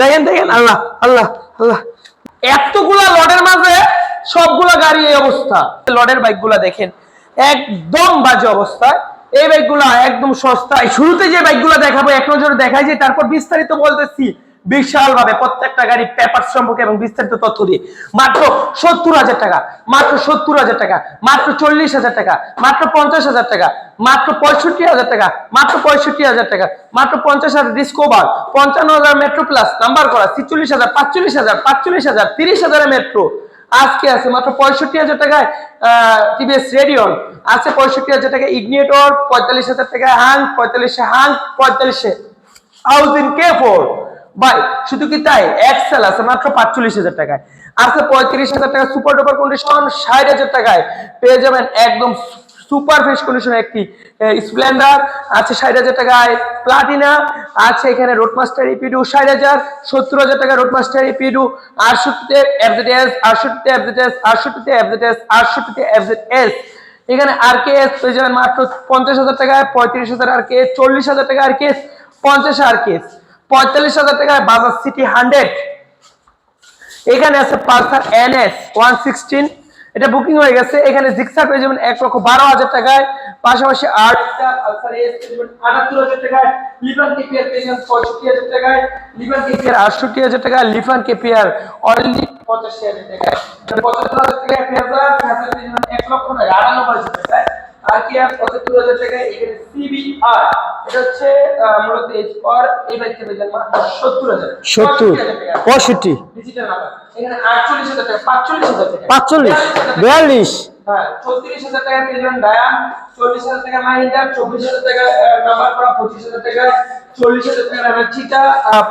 দেখেন দেখেন, আল্লাহ আল্লাহ আল্লাহ। এতগুলা লডের মাঝে সবগুলা গাড়ি এই অবস্থা। লডের বাইকগুলা দেখেন, একদম বাজে অবস্থায় এই বাইকগুলা একদম সস্তায়। শুরুতে যে বাইকগুলা দেখাবো, এক নজরে দেখাই যে, তারপর বিস্তারিত বলতেছি। বিশাল ভাবে প্রত্যেকটা গাড়ি পেপার সম্পর্কে এবং বিস্তারিত তথ্য দিয়ে। মাত্র সত্তর হাজার টাকা, মাত্র সত্তর হাজার টাকা, মাত্র চল্লিশ হাজার টাকা, মাত্র পঞ্চাশ হাজার টাকা, মাত্র পঁয়ষট্টি হাজার টাকা, মাত্র পঁয়ষট্টি হাজার টাকা, মাত্র পঞ্চাশ হাজার ডিসকোভার পঞ্চান্ন হাজার মেট্রো প্লাস নাম্বার করা, ছিচল্লিশ হাজার, পাঁচচল্লিশ হাজার পাঁচচল্লিশ হাজার, তিরিশ হাজারের মেট্রো আজকে আছে মাত্র পঁয়ষট্টি হাজার টাকায় টিভিএস রেডিয়ন আছে পঁয়ষট্টি হাজার টাকা ইগনিয়েটর পঁয়তাল্লিশ হাজার টাকায় হাং পঁয়তাল্লিশে হাং পঁয়তাল্লিশে হাউজিং কে ফোর ভাই শুধু কি তাই? এক্সেল আছে, মাত্র পাঁচচল্লিশ হাজার টাকায়। আছে পঁয়ত্রিশ হাজার টাকা সুপার ডুপার কন্ডিশন ষাট হাজার টাকায়। পেয়ে যাবেন একদম সুপার ফ্রেশ কন্ডিশন একটি স্প্লেন্ডার আছে ষাট হাজার টাকায় প্লাটিনা আছে এখানে রোডমাস্টার ইপিডু ষাট হাজার, সত্তর হাজার টাকা রোডমাস্টার ইপিডু আটষট্টিতে এফজেড আটষট্টিতে এফজেড আটষট্টিতে এফজেড আটষট্টিতে এস এখানে আর কে এস পেয়ে যাবেন মাত্র পঞ্চাশ হাজার টাকায়, পঁয়ত্রিশ হাজার আর কে চল্লিশ হাজার টাকা আর কেস পঞ্চাশ আর কেস পঁয়তাল্লিশ হাজার টাকায় বাজাজ সিটি হান্ড্রেড। এখানে আছে Pulsar N S one sixteen. এটা বুকিং হয়ে গেছে। এখানে জিক্সার পেয়ে যাবেন এক লক্ষ বারো হাজার টাকায়। পাশাপাশি এস আটাত্তর হাজার টাকায়। লিফান কেপিয়ার পঁয়ষট্টি হাজার টাকায়। লিফান কেপিয়ার আটষট্টি হাজার টাকা লিফান কেপিয়ার অনলি পঁচাশি হাজার টাকায়। পঁচাত্তর হাজার টাকায় এক লক্ষ নয়, আটানব্বই হাজার টাকায়। আর কি টাকা এখানে সিবিআর এটা হচ্ছে আহ, এইচ আর এই বাইকটা যাবেন মাত্র সত্তর হাজার সত্তর হাজার টাকা। পঁয়ষট্টি। ডিজিটাল নাম্বার এখানে আটচল্লিশ হাজার টাকা পাঁচচল্লিশ হাজার টাকা। পাঁচচল্লিশ বিয়াল্লিশ। হাজার টাকা চল্লিশ হাজার টাকা চব্বিশ হাজার টাকা পঁচিশ হাজার চল্লিশ হাজার টাকা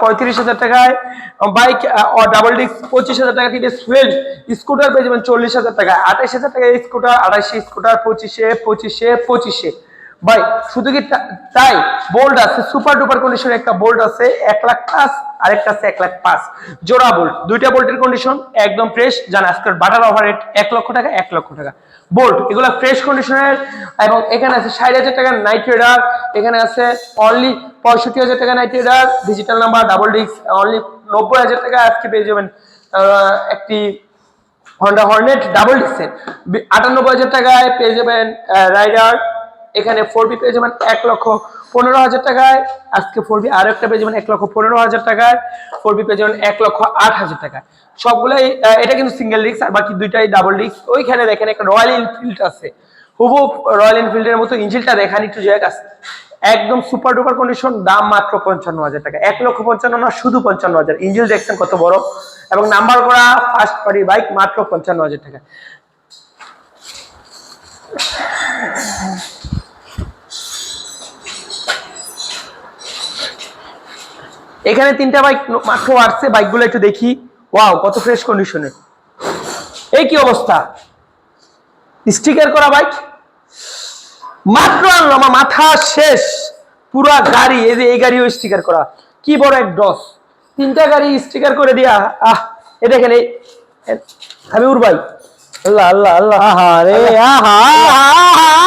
পঁয়ত্রিশ হাজার টাকায় বাইক ডাবল পঁচিশ হাজার টাকা স্কুটার পেয়ে যাবেন চল্লিশ হাজার টাকা আঠাইশ হাজার টাকা স্কুটার, আঠাইশে স্কুটার, পঁচিশে পঁচিশে পঁচিশে। ভাই, শুধু কি তাই? বোল্ড আছে সুপার ডুপার কন্ডিশন একটা বোল্ড আছে, এক লাখ পাঁচ, আরেকটা আছে এক লাখ পাঁচ। জোড়া বোল্ট দুইটা বোল্টের কন্ডিশন একদম ফ্রেশ জান, আজকের বাটার ওভার রেট এক লক্ষ টাকা, এক লক্ষ টাকা। বোল্ট এগুলো ফ্রেশ কন্ডিশনের এবং এখানে আছে ষাট হাজার টাকার নাইট রেডার এখানে আছে অনলি পঁয়ষট্টি হাজার টাকা night rider digital number double disc only নব্বই হাজার টাকা আজকে পেয়ে যাবেন একটি হন্ডা হর্নেট ডাবল ডিক্সের আটানব্বই হাজার টাকায় পেয়ে যাবেন রাইডার এখানে ফোর বি পেয়ে যাবেন এক লক্ষ পনেরো হাজার টাকায়। আজকে ফোর বি আর একটা পেয়ে যাবেন এক লক্ষ পনেরো হাজার টাকায়। ফোর বি পেয়ে যাবেন এক লক্ষ আট হাজার টাকায়। সবগুলোই এটা কিন্তু সিঙ্গেল রিক্স আর বাকি দুইটাই ডাবল রিক্স ওইখানে দেখেন একটা রয়্যাল এনফিল্ড আছে। হুবু রয়্যাল এনফিল্ডের মতো ইঞ্জিনটা দেখান একটু জায়গা আছে একদম সুপার ডুপার কন্ডিশন দাম মাত্র পঞ্চান্ন হাজার টাকা। এক লক্ষ পঞ্চান্ন না, শুধু পঞ্চান্ন হাজার। ইঞ্জিন দেখছেন কত বড়। এবং নাম্বার করা ফার্স্ট পার্টি বাইক মাত্র পঞ্চান্ন হাজার টাকা। এখানে তিনটা বাইক মাত্র আসছে বাইকগুলো একটু দেখি। ওয়াও কত ফ্রেশ কন্ডিশনে এই কি অবস্থা? স্টিকার করা বাইক মাত্র আনলো আমার মাথা শেষ। পুরা গাড়ি এই যে এই গাড়িও স্টিকার করা। কি বড় এক ডস তিনটা গাড়ি স্টিকার করে দিয়া আহ এ দেখেন এই হাবিবুর ভাই আল্লাহ আল্লাহ আল্লাহ। আহা রে। আহা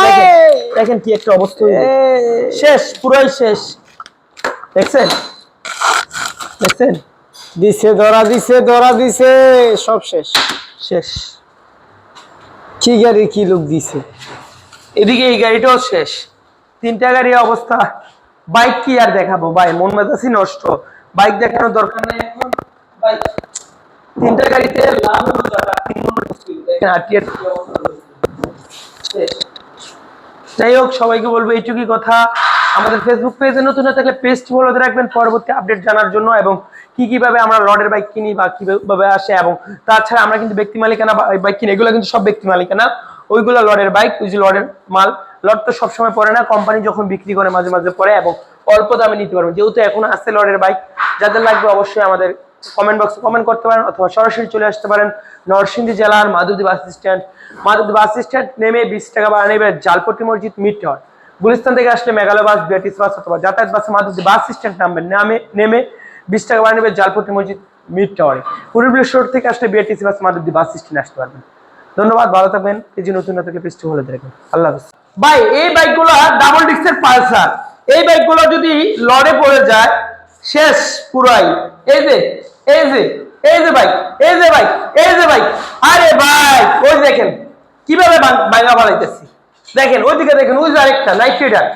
দেখেন দেখেন কি একটা অবস্থা। শেষ পুরাই শেষ। দেখছেন? দেখছেন? দিছে ধরা দিছে ধরা দিছে সব শেষ। শেষ। কি গাড়ি কি লোক দিছে? এদিকে এই গাড়িটাও শেষ। তিনটা গাড়ি অবস্থা। বাইক কি আর দেখাবো ভাই? মন মেজাজি নষ্ট। বাইক দেখানোর দরকার নেই এখন। বাইক তিনটা গাড়িতে লাভ হলো যারা তিন নম্বর আরটিআর শেষ। যাই হোক, সবাইকে বলব এইটুকুই কথা। আমাদের ফেসবুক পেজে নতুন হয়ে থাকলে পেজটি ফলো দিয়ে রাখবেন, পরবর্তী আপডেট জানার জন্য এবং কি কীভাবে আমরা লডের বাইক কিনি বা কীভাবে আসে এবং তাছাড়া আমরা কিন্তু ব্যক্তি মালিকানা বাইক কিনি, এগুলো কিন্তু সব ব্যক্তি মালিকানা। ওইগুলো লডের বাইক ওই যে লডের মাল। লড তো সবসময় পড়ে না কোম্পানি যখন বিক্রি করে মাঝে মাঝে পড়ে এবং অল্প দামে নিতে পারবেন। যেহেতু এখন আসছে লডের বাইক যাদের লাগবে অবশ্যই আমাদের কমেন্ট বক্সে কমেন্ট করতে পারেন অথবা সরাসরি চলে আসতে পারেন নরসিংদী জেলার Madhabdi bus stand Madhabdi bus stand নেমে বিশ টাকা ভাড়া নেবে জালপট্টি মসজিদ মিড গুলিস্তান থেকে আসলে মেঘালয় বাস, বিআরটিসি বাস অথবা যাতায়াত বাসে মাধবদী বাস স্ট্যান্ড নামবেন নামে নেমে বিশ টাকা ভাড়া নেবে জালপট্টি মসজিদ মিড টাওয়ারে পূর্বীর রোড থেকে আসলে BRTC bus, Madhabdi bus stand আসতে পারবেন। ধন্যবাদ, ভালো থাকবেন। এই যে নতুন না থেকে পেজটি হলে দেখবেন আল্লাহ হাফেজ। ভাই, এই বাইকগুলো ডাবল ডিস্কের পালসার। এই বাইকগুলো যদি লড়ে পড়ে যায়, শেষ, পুরাই। এই যে এই যে এই যে ভাই, এই যে ভাই, এই যে ভাই। আরে ভাই, ওই দেখেন, কীভাবে বাইঙ্গা বানাইতেছি? দেখেন, ওইদিকে দেখেন, ওই যে আরেকটা নাইট রাইডার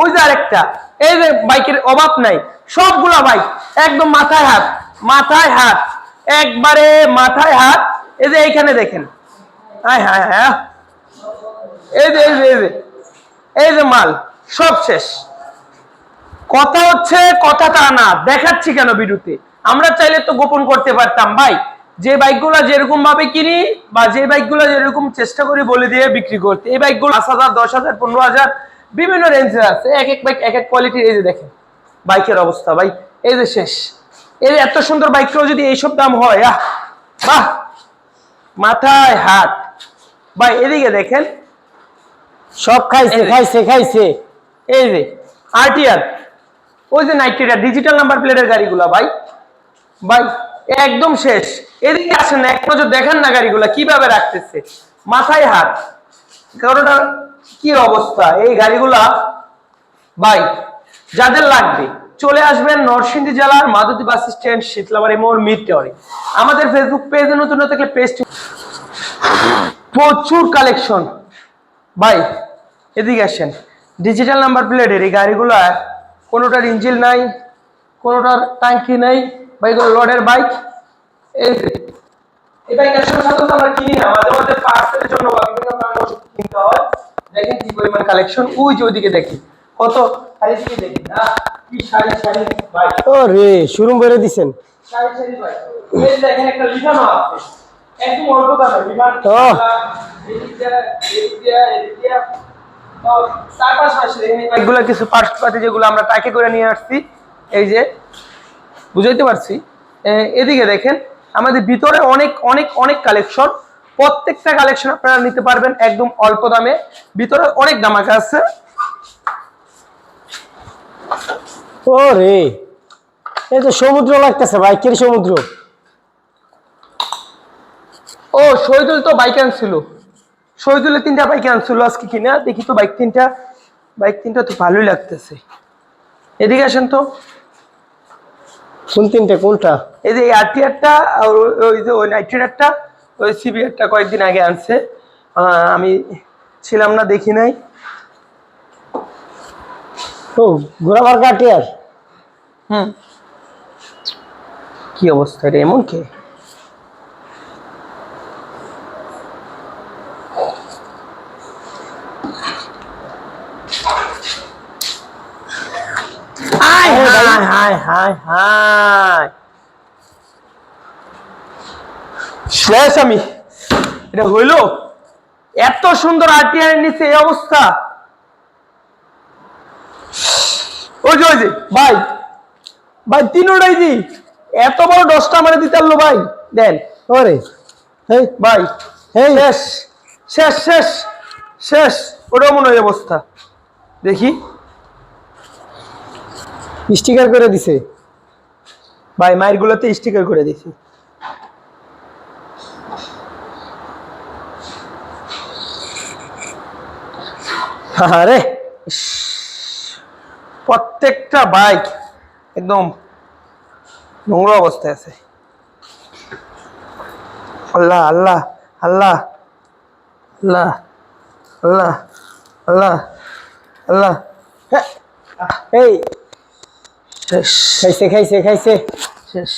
ওই যে আরেকটা, এই যে বাইকের অভাব নাই। সবগুলা বাইক একদম মাথায় হাত মাথায় হাত, একবারে মাথায় হাত। এই যে এইখানে দেখেন। হ্যাঁ হ্যাঁ হ্যাঁ এই যে এই যে এই যে এই যে মাল, সব শেষ। কথা হচ্ছে, কথা তা না। দেখাচ্ছি কেন ভিডিওতে? আমরা চাইলে তো গোপন করতে পারতাম। ভাই যে বাইকগুলো যেরকম ভাবে কিনি বা যে বাইকগুলো যেরকম চেষ্টা করি বলে দিয়ে বিক্রি করতে এই বাইকগুলো পাঁচ হাজার দশ হাজার পনেরো হাজার বিভিন্ন রেঞ্জে আছে। এক এক বাইক এক এক কোয়ালিটির এই যে দেখেন বাইকের অবস্থা ভাই। এই যে শেষ। এই যে এত সুন্দর বাইকটাও যদি এইসব দাম হয় আহ বাহ! মাথায় হাত। ভাই এদিকে দেখেন। সব খাইছে খাইছে খাইছে। এই যে আরটিআর ওই যে নাইট্রিটা ডিজিটাল নাম্বার প্লেটের গাড়িগুলা ভাই। ভাই, একদম শেষ। এদিকে আসেন, এক নজর দেখান না গাড়িগুলা, কীভাবে রাখতেছে। মাথায় হাত। কারণটা কি অবস্থা? এই গাড়িগুলা, ভাই, যাদের লাগবে, চলে আসবেন নরসিংদী জেলার মাদুতি বাস স্ট্যান্ড, শীতলাবাড়ি মোড় মিড আমাদের ফেসবুক পেজে নতুন গেলে পেজটি প্রচুর কালেকশন ভাই, এদিকে আসেন। ডিজিটাল নাম্বার প্লেটের এই গাড়িগুলা কোনোটার ইঞ্জিন নাই, কোনোটার ট্যাঙ্কি নাই বা এগুলো লোডের বাইক এই যে, এই বাইক আসলে সাধারণত আমরা কিনি না মাঝে মাঝে পার্সেলের জন্য বা বিভিন্ন কারণে ওষুধ কিনতে হয়। দেখেন কি পরিমাণ কালেকশন ওই যে ওইদিকে দেখি। কত? আর দেখি না কি শাড়ি শাড়ি বাইক রে শোরুম বেড়ে দিছেন। শাড়ি শাড়ি বাইক এই দেখেন একটা লিভানো আছে। একদম অল্প দামে চার পাঁচ মাসে দেখেন এই বাইকগুলো কিছু পার্টস পাতি যেগুলো আমরা টাকে করে নিয়ে আসছি। এই যে বুঝাইতে পারছি। এদিকে দেখেন আমাদের ভিতরে অনেক অনেক অনেক কালেকশন প্রত্যেকটা কালেকশন আপনারা নিতে পারবেন একদম অল্প দামে। ভিতরে অনেক দামাকা আছে। ও রে এই তো সমুদ্র লাগতেছে বাইকের সমুদ্র? ও শহীদুল তো বাইক আনছিল। শহীদুলের তিনটা বাইক আনছিল আজকে কিনা দেখি তো বাইক তিনটা। বাইক তিনটা তো ভালোই লাগতেছে। এদিকে আসেন তো। কোন তিনটে কোনটা? এই যে আরটিআরটা আর ওই- যে ওই নাইট্রেটারটা ওই সিবিআরটা কয়েকদিন আগে আনছে। আহ, আমি ছিলাম না দেখি নাই। ও ঘোরাবার কাটি আর হুম। কি অবস্থা রে এমন কে? হাই হাই হাই হাই শেষ আমি। এটা হইল? এত সুন্দর আরটিআর নিচে এই অবস্থা। ওই যে ওই যে ভাই। ভাই তিনোটাই দি। এত বড় দশটা মানে দিতে পারল ভাই। দেন। এই ভাই এই শেষ। শেষ শেষ। শেষ। ওটাও মনে হয় অবস্থা। দেখি। স্টিকার করে দিছে। ভাই মায়ের গুলোতে স্টিকার করে দিছি। আরে প্রত্যেকটা বাইক একদম নোংরা অবস্থায় আছে। আল্লাহ আল্লাহ আল্লাহ আল্লাহ আল্লাহ আল্লাহ আল্লাহ। হ্যাঁ, এই। খাইছে খাইছে খাইছে। শেষ।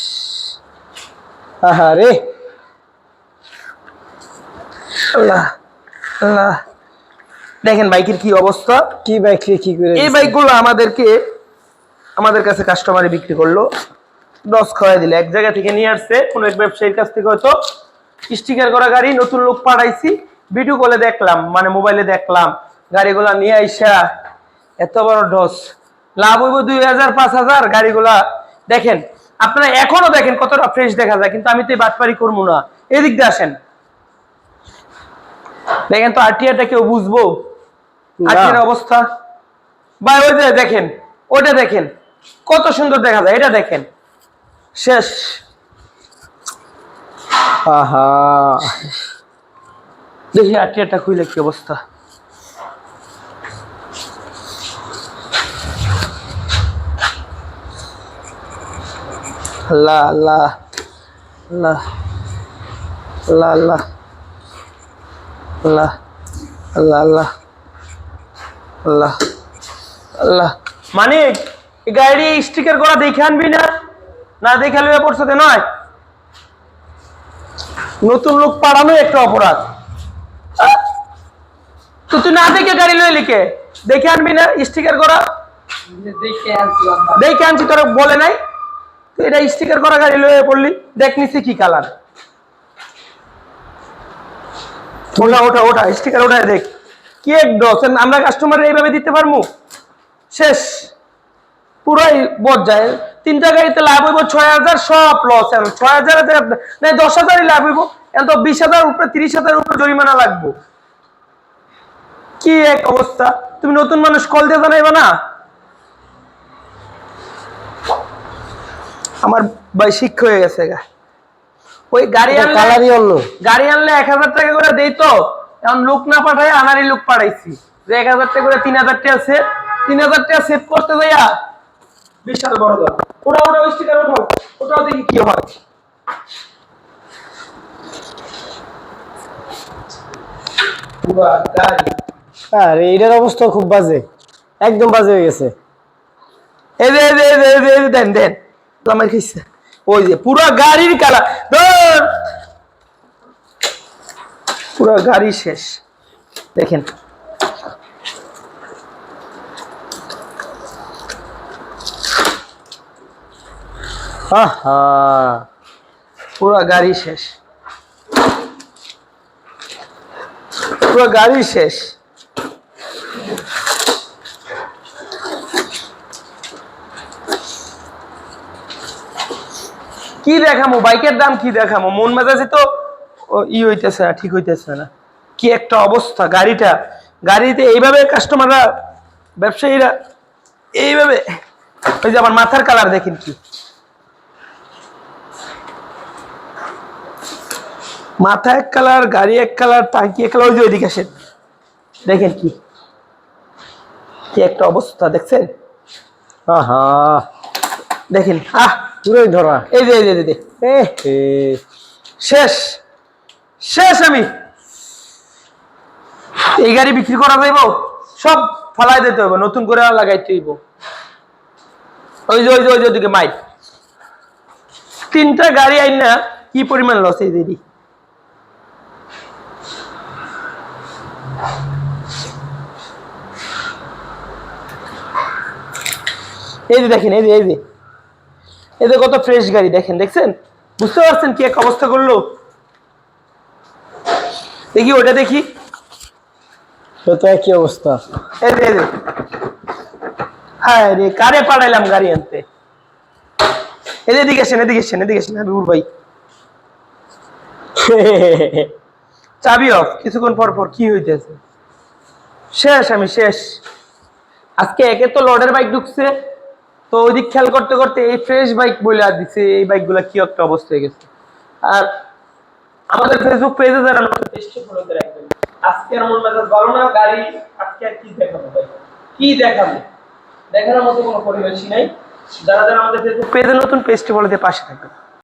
আহা রে আল্লাহ আল্লাহ দেখেন বাইকের কি অবস্থা। কি বাইক কি করে এই বাইকগুলো আমাদেরকে আমাদের কাছে কাস্টমারে বিক্রি করল। দশ খাওয়াই দিলে। এক জায়গা থেকে নিয়ে আসছে কোনো এক ব্যবসায়ীর কাছ থেকে হয়তো স্টিকার করা গাড়ি নতুন লোক পাঠাইছি। ভিডিও কলে দেখলাম মানে মোবাইলে দেখলাম গাড়িগুলা নিয়ে আইসা এত বড় ডস লাভ হইব দুই হাজার পাঁচ হাজার গাড়িগুলা। দেখেন আপনারা এখনও দেখেন কতটা ফ্রেশ দেখা যায় কিন্তু আমি তো বাটপারি করব না। এদিক দিয়ে আসেন। দেখেন তো আরটিআরটা কেউ বুঝব। আজকের অবস্থা? ভাই, ওই দেখেন ওটা দেখেন। কত সুন্দর দেখা যায়, এটা দেখেন। শেষ। আহা। দেখি আটিয়াটা খুইলে কি অবস্থা। আল্লাহ আল্লাহ আল্লাহ আল্লাহ আল্লাহ আল্লাহ আল্লাহ আল্লাহ আল্লাহ আল্লাহ। মানিক গাড়ি স্টিকার করা দেখে আনবি না? না দেখে লইয়া পড়ছে নয়। নতুন লোক পাড়ানো একটা অপরাধ। তো তুই না দেখে গাড়ি লই লিখে দেখে আনবি না স্টিকার করা? দেখে আনছি তোরা বলে নাই? তুই এটা স্টিকার করা গাড়ি লয়ে পড়লি দেখ নিচে কি কালার ওটা ওটা ওটা স্টিকার ওটা দেখ। কি এক আমরা কাস্টমার এইভাবে দিতে পারব শেষ। পুরাই বদ যায়। তিনটা গাড়িতে লাভ হইব ছয় হাজার সব লস এখন ছয় হাজার না দশ হাজারই লাভ হইব। এখন তো বিশ হাজার উপরে তিরিশ হাজার উপরে জরিমানা লাগবো। কি এক অবস্থা? তুমি নতুন মানুষ কল দিয়ে জানাইবা না? আমার ভাই শিক্ষা হয়ে গেছে ওই গাড়ি আনলে গাড়ি আনলে এক হাজার টাকা করে দেই তো। এখন লোক না পাঠাই আনারই লোক পাঠাইছি। যে এক হাজার টাকা করে তিন হাজার টাকা সেভ তিন হাজার টাকা সেভ করতে যাইয়া বিশাল বড় দর ওটা ওটা ওই স্টিকার ওঠাও। ওটাও দেখি কি হয়। আর এইটার অবস্থা খুব বাজে। একদম বাজে হয়ে গেছে। এই যে যে, দেন দেন। আমার খাইছে। ওই যে পুরো গাড়ির কালা ধর! পুরো গাড়ি শেষ। দেখেন। আহা! পুরো গাড়ি শেষ। পুরো গাড়ি শেষ। কি দেখামো? বাইকের দাম কি দেখামো? মন মেজাজে তো ই হইতেছে না ঠিক হইতেছে না। কি একটা অবস্থা গাড়িটা গাড়িতে এইভাবে কাস্টমাররা ব্যবসায়ীরা এইভাবে ওই যে আমার মাথার কালার দেখেন কি। মাথা এক কালার গাড়ি এক কালার টাঙ্কি এক কালার ওই যে ওইদিকে আসেন। দেখেন কি কি একটা অবস্থা দেখছেন? আহা। দেখেন আহ! পুরোই ধরা। এই যে এই যে, শেষ। শেষ আমি। এই গাড়ি বিক্রি করা যাইব, সব ফালাই দিতে হবে নতুন করে লাগাইতে হইব। ওই যে ওই যে ওই যে ওদিকে মাইক। তিনটা গাড়ি আইন না কি পরিমাণ লস এই দিদি এই যে দেখেন, এই যে এই যে। এই যে কত ফ্রেশ গাড়ি, দেখেন, দেখছেন? বুঝতে পারছেন কি এক অবস্থা করল? দেখি ওটা দেখি। তো অবস্থা। এই হ্যাঁ রে কারে পাঠাইলাম গাড়ি আনতে? যে এদিকে আসেন এদিকে আসেন হাবিবুর ভাই। চাবি অফ কিছুক্ষণ পর পর কি হইতেছে? শেষ আমি শেষ। আজকে একে তো লর্ডের বাইক ঢুকছে। তো ওইদিক খেয়াল করতে করতে এই ফ্রেশ বাইক বলে আর দিছে এই বাইকগুলা কি একটা অবস্থা হয়ে গেছে। আর আমাদের ফেসবুক পেজে যারা না, গাড়ি আজকে আর কি কি দেখানোর মতো কোনো পরিবেশই নাই। যারা যারা আমাদের পেজে নতুন পেজটি বলে দিয়ে পাশে থাকবেন।